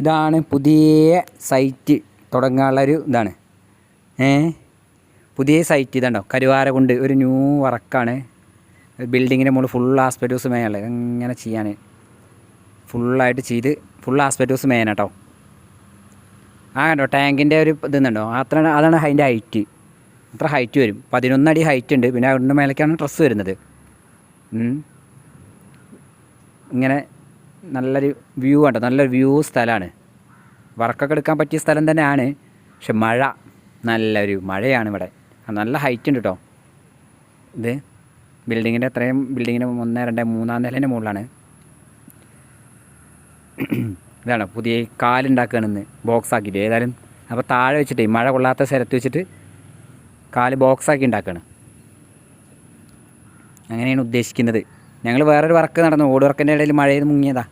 ഇതാണ് പുതിയ സൈറ്റ് തുടങ്ങാനുള്ളൊരു ഇതാണ്. ഏ? പുതിയ സൈറ്റ് ഇതുണ്ടോ? കരുവാര കൊണ്ട് ഒരു ന്യൂ വർക്കാണ് ബിൽഡിങ്ങിന്റെ മുകളിൽ ഫുൾ ആസ്പെറ്റോസ് മേനുള്ളത് ഇങ്ങനെ ചെയ്യാൻ. ഫുള്ളായിട്ട് ചെയ്ത് ഫുൾ ആസ്പെറ്റോസ് മേനാട്ടോ കേട്ടോ ആ കണ്ടോ? ടാങ്കിന്റെ ഒരു ഇതുണ്ടോ? അത്ര അതാണ് അതിന്റെ ഹൈറ്റ് അത്ര ഹൈറ്റ് വരും. പതിനൊന്നടി ഹൈറ്റ് ഉണ്ട്. പിന്നെ അതിന്റെ മേലേക്കാണ് ഡ്രസ്സ് വരുന്നത്. ഇങ്ങനെ നല്ലൊരു വ്യൂ കണ്ടോ. നല്ലൊരു വ്യൂ സ്ഥലമാണ്. വർക്കൊക്കെ എടുക്കാൻ പറ്റിയ സ്ഥലം തന്നെയാണ്. പക്ഷെ മഴ നല്ലൊരു മഴയാണ് ഇവിടെ. നല്ല ഹൈറ്റ് ഉണ്ട് കേട്ടോ ഇത് ബിൽഡിങ്ങിന്റെ അത്രയും ബിൽഡിങ്ങിന് ഒന്ന് രണ്ട് മൂന്നാം നിലേന്റെ മുകളിലാണ്. ഇതാണ് പുതിയ കാലുണ്ടാക്കുകയാണെന്ന് ബോക്സ് ആക്കിയിട്ട്. ഏതായാലും അപ്പോൾ താഴെ വെച്ചിട്ട് മഴ കൊള്ളാത്ത സ്ഥലത്ത് വെച്ചിട്ട് കാൽ ബോക്സ് ആക്കി ഉണ്ടാക്കുകയാണ്. അങ്ങനെയാണ് ഉദ്ദേശിക്കുന്നത്. ഞങ്ങൾ വേറൊരു വർക്ക് നടന്നു. ഓട് വർക്കിന്റെ ഇടയിൽ മഴയിൽ മുങ്ങിയതാ.